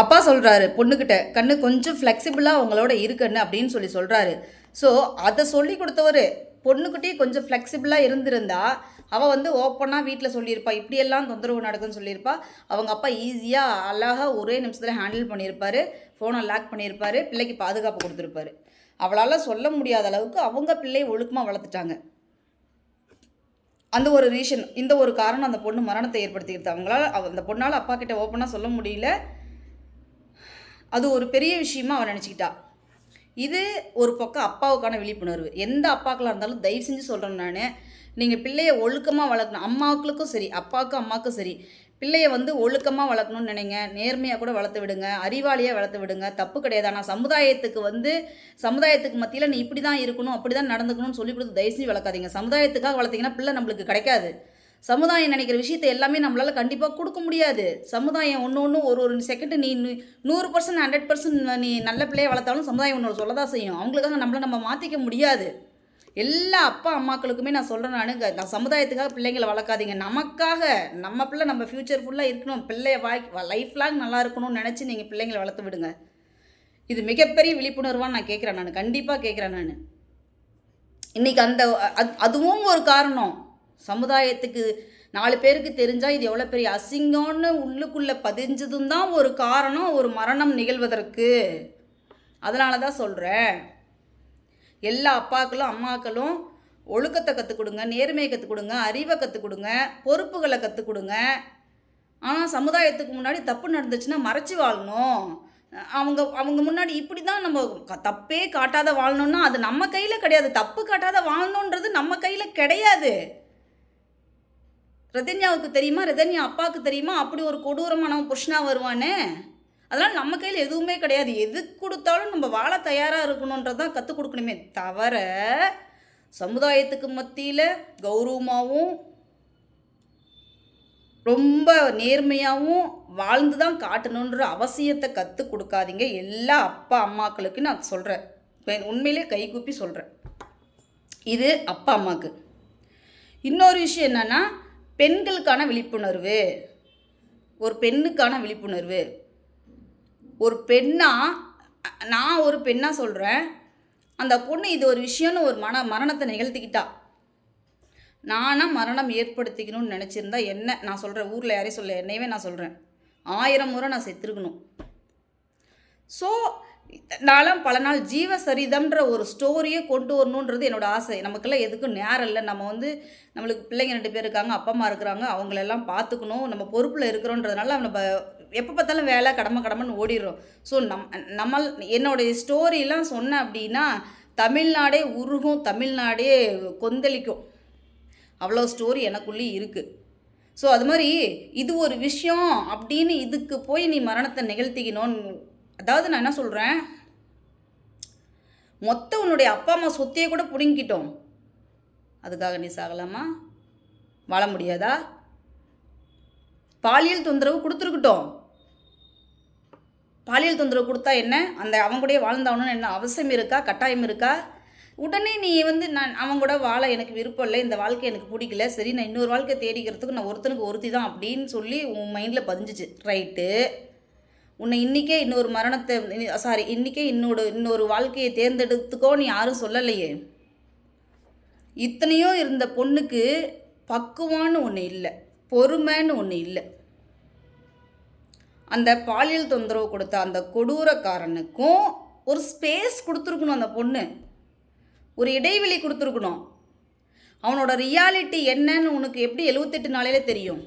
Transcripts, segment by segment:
அப்பா சொல்கிறாரு பொண்ணுக்கிட்ட கண்ணு கொஞ்சம் ஃப்ளெக்சிபிளாக அவங்களோட இருக்கண்ணு அப்படின்னு சொல்லி சொல்கிறாரு ஸோ அதை சொல்லி கொடுத்தவர் பொண்ணுக்கிட்டே கொஞ்சம் ஃப்ளெக்சிபிளாக இருந்திருந்தா அவள் வந்து ஓப்பனாக வீட்டில் சொல்லியிருப்பா இப்படியெல்லாம் தொந்தரவு நடக்குன்னு சொல்லியிருப்பா. அவங்க அப்பா ஈஸியாக அழகாக ஒரே நிமிஷத்தில் ஹேண்டில் பண்ணியிருப்பாரு ஃபோனை லாக் பண்ணியிருப்பாரு பிள்ளைக்கு பாதுகாப்பு கொடுத்துருப்பாரு. அவளால் சொல்ல முடியாத அளவுக்கு அவங்க பிள்ளையை ஒழுக்கமாக வளர்த்துட்டாங்க. அந்த ஒரு ரீசன் இந்த ஒரு காரணம் அந்த பொண்ணு மரணத்தை ஏற்படுத்திக்கிட்டு அவங்களால அவ- அந்த பொண்ணால் அப்பா கிட்ட ஓப்பனாக சொல்ல முடியல. அது ஒரு பெரிய விஷயமா அவன் நினச்சிக்கிட்டா. இது ஒரு பக்கம் அப்பாவுக்கான விழிப்புணர்வு. எந்த அப்பாக்களாக இருந்தாலும் தயவு செஞ்சு சொல்கிறேன் நான். நீங்கள் பிள்ளையை ஒழுக்கமாக வளர்க்கணும். அம்மாக்களுக்கும் சரி அப்பாவுக்கும் அம்மாவுக்கும் சரி. பிள்ளையை வந்து ஒழுக்கமாக வளர்க்கணும்னு நினைங்க. நேர்மையாக கூட வளர்த்து விடுங்க. அறிவாளியாக வளர்த்து விடுங்க. தப்பு கிடையாது. ஆனால் சமுதாயத்துக்கு வந்து சமுதாயத்துக்கு மத்தியில் நீ இப்படி தான் இருக்கணும் அப்படி தான் நடந்துக்கணும்னு சொல்லி கொடுத்து தயவு செஞ்சு வளர்க்காதீங்க. சமுதாயத்துக்காக வளர்த்தீங்கன்னா பிள்ளை நம்மளுக்கு கிடைக்காது. சமுதாயம் நினைக்கிற விஷயத்தை எல்லாமே நம்மளால் கண்டிப்பாக கொடுக்க முடியாது. சமுதாயம் ஒன்று ஒன்று ஒரு ஒரு செகண்டு நீ நூ- நூறு பர்சன்ட் ஹண்ட்ரட் பர்சன்ட் நீ நல்ல பிள்ளையை வளர்த்தாலும் சமுதாயம் ஒன்று சொல்ல தான் செய்யும். அவங்களுக்காக நம்மளை நம்ம மாற்றிக்க முடியாது. எல்லா அப்பா அம்மாக்களுக்குமே நான் சொல்கிறேன் நான் நான் சமுதாயத்துக்காக பிள்ளைங்களை வளர்க்காதீங்க. நமக்காக நம்ம பிள்ளை நம்ம ஃப்யூச்சர் ஃபுல்லாக இருக்கணும். பிள்ளைய வாய் லைஃப் லாங் நல்லா இருக்கணும்னு நினச்சி நீங்கள் பிள்ளைங்களை வளர்த்து விடுங்க. இது மிகப்பெரிய விழிப்புணர்வாக நான் கேட்குறேன் நான். கண்டிப்பாக கேட்குறேன் நான். இன்றைக்கி அந்த அது- அதுவும் ஒரு காரணம். சமுதாயத்துக்கு நாலு பேருக்கு தெரிஞ்சால் இது எவ்வளோ பெரிய அசிங்கம்னு உள்ளுக்குள்ளே பதிஞ்சதும் தான் ஒரு காரணம் ஒரு மரணம் நிகழ்வதற்கு. அதனால தான் சொல்கிறேன் எல்லா அப்பாக்களும் அம்மாக்களும் ஒழுக்கத்தை கற்றுக் கொடுங்க நேர்மையை கற்றுக் கொடுங்க அறிவை கற்றுக் கொடுங்க பொறுப்புகளை கற்றுக் கொடுங்க ஆனால் சமுதாயத்துக்கு முன்னாடி தப்பு நடந்துச்சுன்னா மறைச்சி வாழணும். அவங்க அவங்க முன்னாடி இப்படி தான் நம்ம தப்பே காட்டாத வாழணும்னா அது நம்ம கையில் கிடையாது. தப்பு காட்டாத வாழணுன்றது நம்ம கையில் கிடையாது. ரதன்யாவுக்கு தெரியுமா? ரதன்யா அப்பாவுக்கு தெரியுமா? அப்படி ஒரு கொடூரமானவன் புருஷனாக வருவானே? அதனால் நம்ம கையில் எதுவுமே கிடையாது. எது கொடுத்தாலும் நம்ம வாழ தயாராக இருக்கணுன்றதான் கற்றுக் கொடுக்கணுமே தவிர சமுதாயத்துக்கு மத்தியில் கௌரவமாகவும் ரொம்ப நேர்மையாகவும் வாழ்ந்து தான் காட்டணுன்ற அவசியத்தை கற்றுக் கொடுக்காதீங்க. எல்லா அப்பா அம்மாக்களுக்கு நான் சொல்கிறேன் உண்மையிலே கைகூப்பி சொல்கிறேன் இது அப்பா அம்மாவுக்கு இன்னொரு விஷயம் என்னென்னா பெண்களுக்கான விழிப்புணர்வு. ஒரு பெண்ணுக்கான விழிப்புணர்வு. ஒரு பெண்ணா நான் ஒரு பெண்ணாக சொல்கிறேன் அந்த பொண்ணு இது ஒரு விஷயம்னு ஒரு மன மரணத்தை நிகழ்த்திக்கிட்டா. நானாக மரணம் ஏற்படுத்திக்கணும்னு நினச்சிருந்தா என்ன நான் சொல்கிறேன் ஊரில் யாரையும் சொல்ல என்னையவே நான் சொல்கிறேன் ஆயிரம் முறை நான் செத்துருக்கணும். ஸோ நாளாம் பல நாள் ஜீவ சரிதம்ன்ற ஒரு ஸ்டோரியை கொண்டு வரணுன்றது என்னோட ஆசை. நமக்கெல்லாம் எதுக்கும் நேரம் இல்லை. நம்ம வந்து நம்மளுக்கு பிள்ளைங்க ரெண்டு பேர் இருக்காங்க அப்பா அம்மா இருக்கிறாங்க அவங்களெல்லாம் பார்த்துக்கணும். நம்ம பொறுப்பில் இருக்கிறோன்றதுனால நம்ம எப்போ பார்த்தாலும் வேலை கடமை கடமைன்னு ஓடிடுறோம். ஸோ நம் நம்ம என்னுடைய ஸ்டோரிலாம் சொன்னேன் அப்படின்னா தமிழ்நாடே உருகும் தமிழ்நாடே கொந்தளிக்கும். அவ்வளோ ஸ்டோரி எனக்குள்ளேயும் இருக்குது ஸோ அது மாதிரி இது ஒரு விஷயம் அப்படின்னு இதுக்கு போய் நீ மரணத்தை நிகழ்த்திக்கணும்னு அதாவது நான் என்ன சொல்கிறேன் மொத்த உன்னுடைய அப்பா அம்மா சொத்தையே கூட பிடுங்கிட்டோம். அதுக்காக நீ சாகலாமா? வாழ முடியாதா? பாலியல் தொந்தரவு கொடுத்துருக்கட்டும். பாலியல் தொந்தரவு கொடுத்தா என்ன? அந்த அவங்க கூடயே வாழ்ந்தாகணும்னு என்ன அவசியம் இருக்கா? கட்டாயம் இருக்கா? உடனே நீ வந்து நான் அவங்க கூட வாழ எனக்கு விருப்பம் இல்லை. இந்த வாழ்க்கை எனக்கு பிடிக்கல. சரி நான் இன்னொரு வாழ்க்கை தேடிக்கிறதுக்கு நான் ஒருத்தனுக்கு ஒருத்தி தான் அப்படின்னு சொல்லி உன் மைண்டில் பதிஞ்சிச்சு. ரைட்டு உன்னை இன்றைக்கே இன்னொரு மரணத்தை சாரி இன்றைக்கே இன்னொரு இன்னொரு வாழ்க்கையை தேர்ந்தெடுத்துக்கோன்னு யாரும் சொல்லலையே. இத்தனையோ இருந்த பொண்ணுக்கு பக்குவான்னு ஒன்று இல்லை பொறுமைன்னு ஒன்று இல்லை. அந்த பாலியல் தொந்தரவு கொடுத்த அந்த கொடூரக்காரனுக்கும் ஒரு ஸ்பேஸ் கொடுத்துருக்கணும் அந்த பொண்ணு. ஒரு இடைவெளி கொடுத்துருக்கணும். அவனோட ரியாலிட்டி என்னன்னு உனக்கு எப்படி எழுவத்தெட்டு நாளையில தெரியும்?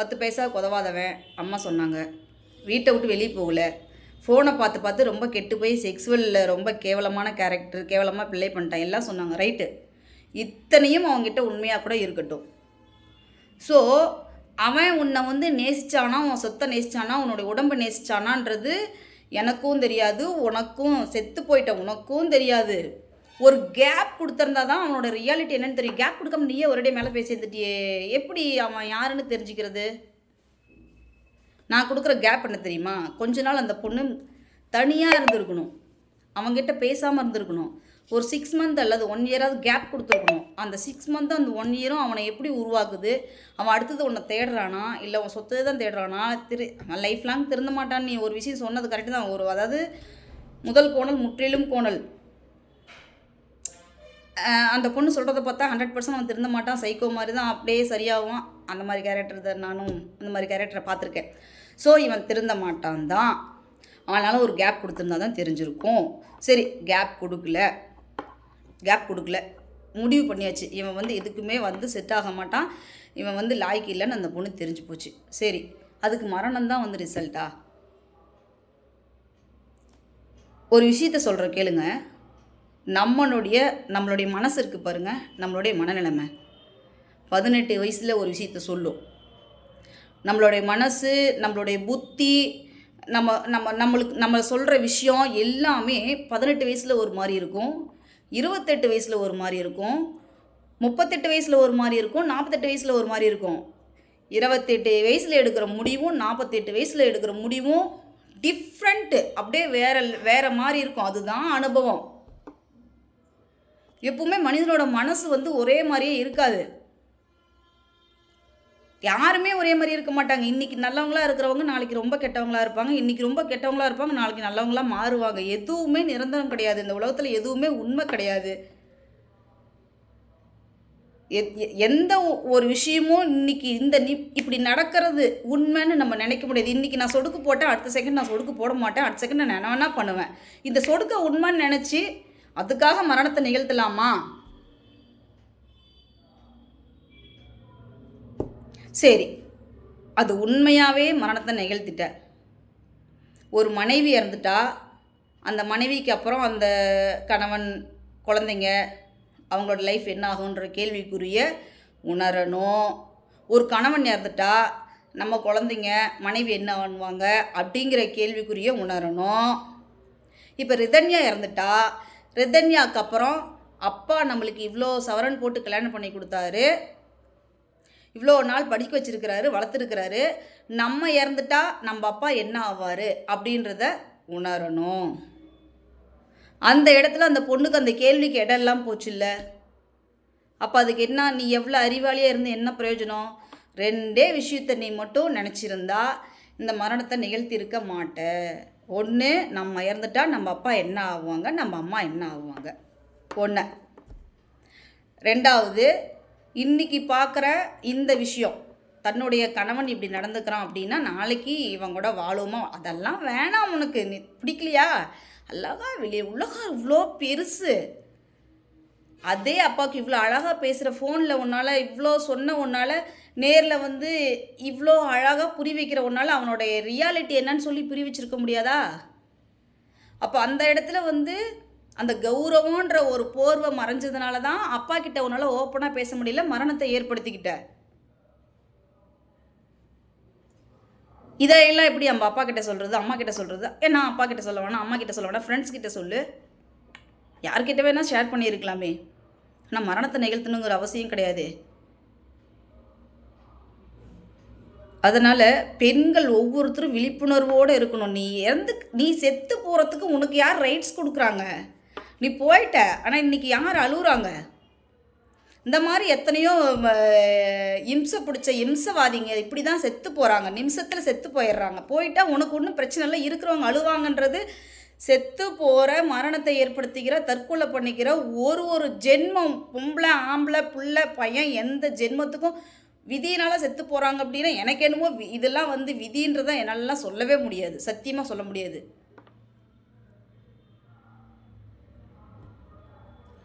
பத்து பைசா உதவாதவன் அம்மா சொன்னாங்க. வீட்டை விட்டு வெளியே போகல. ஃபோனை பார்த்து பார்த்து ரொம்ப கெட்டு போய் செக்ஸுவலில் ரொம்ப கேவலமான கேரக்டர் கேவலமாக பிள்ளை பண்ணிட்டான். எல்லாம் சொன்னாங்க. ரைட்டு இத்தனையும் அவங்ககிட்ட உண்மையாக கூட இருக்கட்டும். ஸோ அவன் உன்னை வந்து நேசிச்சானா உன் சொத்தை நேசிச்சானா உன்னோட உடம்பை நேசிச்சானான்றது எனக்கும் தெரியாது உனக்கும் செத்து போயிட்ட உனக்கும் தெரியாது. ஒரு கேப் கொடுத்துருந்தா தான் அவனோட ரியாலிட்டி என்னன்னு தெரியும். கேப் கொடுக்காம நீயே ஒரே மேலே பேசி இருந்துட்டியே. எப்படி அவன் யாருன்னு தெரிஞ்சுக்கிறது? நான் கொடுக்குற கேப் என்ன தெரியுமா? கொஞ்ச நாள் அந்த பொண்ணு தனியாக இருந்திருக்கணும். அவங்ககிட்ட பேசாமல் இருந்திருக்கணும். ஒரு சிக்ஸ் மந்த் அல்லது ஒன் இயராவது கேப் கொடுத்துருக்கணும். அந்த சிக்ஸ் மந்த் அந்த ஒன் இயரும் அவனை எப்படி உருவாக்குது? அவன் அடுத்தது உன்னை தேடுறானா? இல்லை உன் சொத்தை தான் தேடுறானா? திரு அவன் லைஃப் லாங் திருந்த மாட்டான்னு நீ ஒரு விஷயம் சொன்னது கரெக்டு தான். ஒரு அதாவது முதல் கோணல் முற்றிலும் கோணல். அந்த பொண்ணு சொல்கிறத பார்த்தா ஹண்ட்ரட் பர்சன்ட் அவன் திருந்த மாட்டான். சைக்கோ மாதிரி தான் அப்படியே சரியாகும் அந்த மாதிரி கேரக்டர் தான் நானும் அந்த மாதிரி கேரக்டரை பார்த்துருக்கேன். ஸோ இவன் திருந்த மாட்டான் தான். ஆனாலும் ஒரு கேப் கொடுத்துருந்தா தான் தெரிஞ்சிருக்கும். சரி கேப் கொடுக்கல. கேப் கொடுக்கல. முடிவு பண்ணியாச்சு. இவன் வந்து எதுக்குமே வந்து செட் ஆக மாட்டான். இவன் வந்து லாய்க்கு இல்லைன்னு அந்த பொண்ணு தெரிஞ்சு போச்சு. சரி அதுக்கு மரணம் தான் வந்து ரிசல்ட்டா ஒரு விஷயத்த சொல்கிற கேளுங்க. நம்மளுடைய நம்மளுடைய மனசு இருக்குது பாருங்க நம்மளுடைய மனநிலைமை. பதினெட்டு வயசில் ஒரு விஷயத்த சொல்லும். நம்மளுடைய மனசு நம்மளுடைய புத்தி நம்ம நம்ம நம்மளுக்கு நம்ம சொல்கிற விஷயம் எல்லாமே பதினெட்டு வயசில் ஒரு மாதிரி இருக்கும் இருபத்தெட்டு வயசில் ஒரு மாதிரி இருக்கும் முப்பத்தெட்டு வயசில் ஒரு மாதிரி இருக்கும் நாற்பத்தெட்டு வயசில் ஒரு மாதிரி இருக்கும். இருபத்தெட்டு வயசில் எடுக்கிற முடிவும் நாற்பத்தெட்டு வயசில் எடுக்கிற முடிவும் டிஃப்ரெண்ட்டு அப்படியே வேற வேறு மாதிரி இருக்கும். அதுதான் அனுபவம். எப்பவுமே மனிதனோட மனசு வந்து ஒரே மாதிரியே இருக்காது. யாருமே ஒரே மாதிரி இருக்க மாட்டாங்க. இன்னைக்கு நல்லவங்களா இருக்கிறவங்க நாளைக்கு ரொம்ப கெட்டவங்களா இருப்பாங்க. இன்னைக்கு ரொம்ப கெட்டவங்களா இருப்பாங்க நாளைக்கு நல்லவங்களா மாறுவாங்க. எதுவுமே நிரந்தரம் கிடையாது. இந்த உலகத்தில் எதுவுமே உண்மை கிடையாது. எ- எந்த ஒ- ஒரு விஷயமும் இன்னைக்கு இந்த நி இப்படி நடக்கிறது உண்மைன்னு நம்ம நினைக்க முடியாது. இன்னைக்கு நான் சொடுக்கு போட்டேன் அடுத்த செகண்ட் நான் சொடுக்கு போட மாட்டேன் அடுத்த செகண்ட் நான் என்ன பண்ணுவேன். இந்த சொடுக்க உண்மைன்னு நினச்சி அதுக்காக மரணத்தை நிகழ்த்தலாமா? சரி அது உண்மையாகவே மரணத்தை நிகழ்த்திட்ட. ஒரு மனைவி இறந்துட்டா அந்த மனைவிக்கு அப்புறம் அந்த கணவன் குழந்தைங்க அவங்களோட லைஃப் என்ன ஆகுன்ற கேள்விக்குரிய உணரணும். ஒரு கணவன் இறந்துட்டா நம்ம குழந்தைங்க மனைவி என்ன பண்ணுவாங்க அப்படிங்கிற கேள்விக்குரிய உணரணும். இப்போ ரிதன்யா இறந்துட்டா ரிதன்யாவுக்கு அப்புறம் அப்பா நம்மளுக்கு இவ்வளோ சவரன் போட்டு கல்யாணம் பண்ணி கொடுத்தாரு. இவ்வளோ நாள் படிக்க வச்சிருக்கிறாரு வளர்த்துருக்கிறாரு. நம்ம இறந்துட்டா நம்ம அப்பா என்ன ஆவார் அப்படின்றத உணரணும். அந்த இடத்துல அந்த பொண்ணுக்கு அந்த கேள்விக்கு இடம்லாம் போச்சுல்ல. அப்போ அதுக்கு என்ன நீ எவ்வளோ அறிவாளியாக இருந்து என்ன பிரயோஜனம்? ரெண்டே விஷயத்தை நீ மட்டும் நினச்சிருந்தா இந்த மரணத்தை நிகழ்த்தியிருக்க மாட்ட. ஒன்று நம்ம இறந்துட்டா நம்ம அப்பா என்ன ஆகுவாங்க நம்ம அம்மா என்ன ஆகுவாங்க ஒன்று ரெண்டாவது இன்னைக்கு பார்க்குற இந்த விஷயம் தன்னுடைய கணவன் இப்படி நடந்துக்கிறான் அப்படின்னா நாளைக்கு இவன் கூட வாழுமோ? அதெல்லாம் வேணாம் உனக்கு. நீ பிடிக்கலையா? அழகா வெளியே உலகம் இவ்வளோ பெருசு. அதே அப்பாவுக்கு இவ்வளோ அழகாக பேசுகிற ஃபோனில் உன்னால் இவ்வளோ சொன்ன உன்னால் நேரில் வந்து இவ்வளோ அழகாக புரி வைக்கிற ஒன்றால் அவனுடைய ரியாலிட்டி என்னன்னு சொல்லி புரி வச்சிருக்க முடியாதா? அப்போ அந்த இடத்துல வந்து அந்த கௌரவன்ற ஒரு போர்வை மறைஞ்சதுனால தான் அப்பா கிட்ட உன்னால் ஓப்பனாக பேச முடியல மரணத்தை ஏற்படுத்திக்கிட்ட. இதையெல்லாம் எப்படி நம்ம அப்பா கிட்ட சொல்கிறது அம்மா கிட்ட சொல்கிறது ஏன் நான் அப்பா கிட்ட சொல்ல வேணாம் அம்மா கிட்ட சொல்ல வேணாம் ஃப்ரெண்ட்ஸ் கிட்ட சொல்லு. யார்கிட்ட வேணால் ஷேர் பண்ணியிருக்கலாமே. ஆனால் மரணத்தை நிகழ்த்தணுங்கிற அவசியம் கிடையாது. அதனால் பெண்கள் ஒவ்வொருத்தரும் விழிப்புணர்வோடு இருக்கணும். நீ இறந்து நீ செத்து போகிறதுக்கு உனக்கு யார் ரைட்ஸ் கொடுக்குறாங்க? நீ போயிட்ட ஆனால் இன்னைக்கு யார் அழுகுறாங்க இந்த மாதிரி எத்தனையோ அஹ், இம்சை பிடிச்ச இம்சவாதிங்க இப்படி தான் செத்து போகிறாங்க நிமிஷத்தில் செத்து போயிடுறாங்க. போயிட்டா உனக்கு ஒன்றும் பிரச்சனை இல்லை. இருக்கிறவங்க அழுவாங்கன்றது செத்து போகிற மரணத்தை ஏற்படுத்திக்கிற தற்கொலை பண்ணிக்கிற ஒரு ஒரு ஜென்மம். பொம்பளை ஆம்பளை புள்ள பையன் எந்த ஜென்மத்துக்கும் விதியினால் செத்து போகிறாங்க அப்படின்னா எனக்கு என்னமோ வி- இதெல்லாம் வந்து விதின்றதை என்னாலலாம் சொல்லவே முடியாது. சத்தியமாக சொல்ல முடியாது.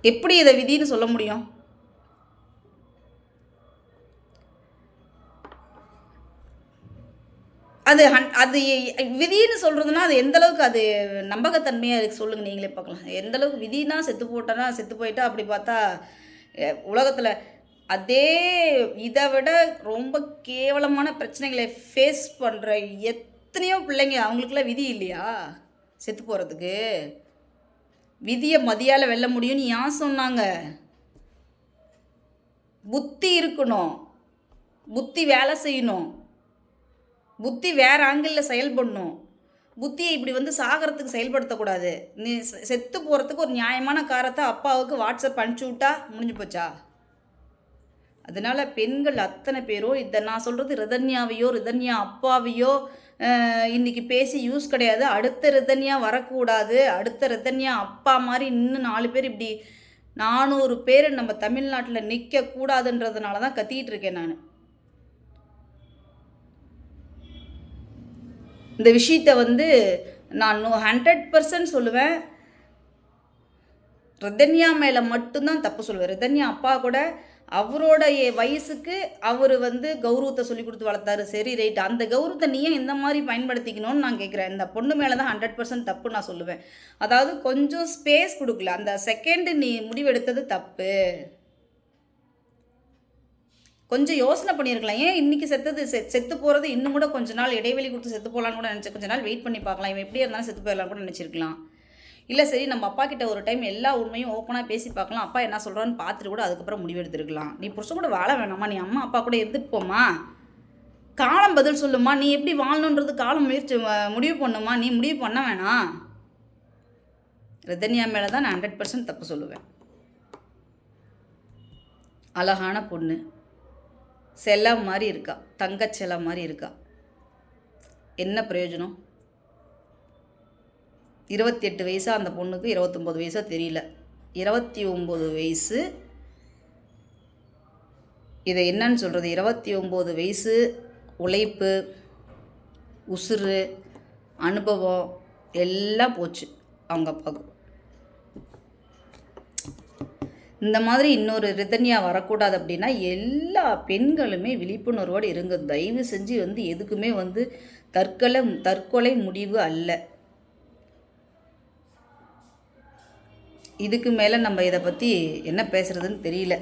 எப்படி இதை விதின்னு சொல்ல முடியும்? அது ஹன் அது விதின்னு சொல்கிறதுனா அது எந்த அளவுக்கு அது நம்பகத்தன்மையாக இருக்கு சொல்லுங்கள் நீங்களே பார்க்கலாம். எந்த அளவுக்கு விதினா செத்து போட்டனா செத்து போயிட்டா அப்படி பார்த்தா உலகத்தில் அதே இதை விட ரொம்ப கேவலமான பிரச்சனைகளை ஃபேஸ் பண்ணுற எத்தனையோ பிள்ளைங்க அவங்களுக்குலாம் விதி இல்லையா? செத்து போகிறதுக்கு விதியை மதியால் வெல்ல முடியும்னு ஏன் சொன்னாங்க? புத்தி இருக்கணும். புத்தி வேலை செய்யணும். புத்தி வேறு ஆங்கிளில் செயல்படணும். புத்தியை இப்படி வந்து சாகிறதுக்கு செயல்படுத்தக்கூடாது. நீ செத்து போகிறதுக்கு ஒரு நியாயமான காரத்தை அப்பாவுக்கு வாட்ஸ்அப் அனுப்பிச்சி விட்டா முடிஞ்சு போச்சா? அதனால் பெண்கள் அத்தனை பேரும் இதை நான் சொல்கிறது ரிதன்யாவையோ ரிதன்யா அப்பாவையோ இன்றைக்கி பேசி யூஸ் கிடையாது. அடுத்த ரிதன்யா வரக்கூடாது. அடுத்த ரிதன்யா அப்பா மாதிரி இன்னும் நாலு பேர் இப்படி நானூறு பேர் நம்ம தமிழ்நாட்டில் நிற்கக்கூடாதுன்றதுனால தான் கத்திக்கிட்டு இருக்கேன் நான். இந்த விஷயத்தை வந்து நான் ஹண்ட்ரட் பர்சன்ட் சொல்லுவேன். ரிதன்யா மேலே மட்டும்தான் தப்பு சொல்லுவேன். ரிதன்யா அப்பா கூட அவரோடைய வயசுக்கு அவர் வந்து கௌரவத்தை சொல்லி கொடுத்து வளர்த்தாரு. சரி ரைட். அந்த கௌரவத்தை நீ ஏன் இந்த மாதிரி பயன்படுத்திக்கணும்னு நான் கேட்குறேன் இந்த பொண்ணு மேலே தான் ஹண்ட்ரட் பர்சன்ட் தப்பு நான் சொல்லுவேன். அதாவது கொஞ்சம் ஸ்பேஸ் கொடுக்கல. அந்த செகண்டு நீ முடிவெடுத்தது தப்பு. கொஞ்சம் யோசனை பண்ணியிருக்கலாம் ஏன் இன்னைக்கு செத்தது செ செத்து போகிறது இன்னும் கூட கொஞ்ச நாள் இடைவெளி கொடுத்து செத்து போகலான்னு கூட நினச்சி கொஞ்ச நாள் வெயிட் பண்ணி பார்க்கலாம். இவன் எப்படி இருந்தாலும் செத்து போயிடலாம் கூட நினச்சிருக்கலாம். இல்லை சரி நம்ம அப்பா கிட்ட ஒரு டைம் எல்லா உண்மையும் ஓப்பனாக பேசி பார்க்கலாம். அப்பா என்ன சொல்கிறான்னு பார்த்துட்டு கூட அதுக்கப்புறம் முடிவெடுத்துருக்கலாம் நீ புருஷன் கூட வாழ வேணாமா? நீ அம்மா அப்பா கூட இருந்துட்டு போமா காலம் பதில் சொல்லுமா நீ எப்படி வாழணுன்றது காலம் முயற்சி முடிவு பண்ணுமா நீ முடிவு பண்ண வேணாம். ரதன்யா மேலே தான் நான் ஹண்ட்ரட் பர்சன்ட் தப்பு சொல்லுவேன். அழகான பொண்ணு. செல்ல மாதிரி இருக்கா. தங்கச் செல்ல மாதிரி இருக்கா. என்ன பிரயோஜனம்? இருபத்தி எட்டு வயசா அந்த பொண்ணுக்கு இருபத்தொம்போது வயசாக தெரியல. இருபத்தி ஒம்பது வயசு. இதை என்னன்னு சொல்கிறது இருபத்தி ஒம்பது வயசு உழைப்பு உசுறு அனுபவம் எல்லாம் போச்சு அவங்க அப்பாவுக்கு. இந்த மாதிரி இன்னொரு ரிதன்யா வரக்கூடாது அப்படின்னா எல்லா பெண்களுமே விழிப்புணர்வோடு இருங்க. தயவு செஞ்சு வந்து எதுக்குமே வந்து தற்கொலை தற்கொலை முடிவு அல்ல. இதுக்கு மேலே நம்ம இதை பற்றி என்ன பேசுகிறதுன்னு தெரியல.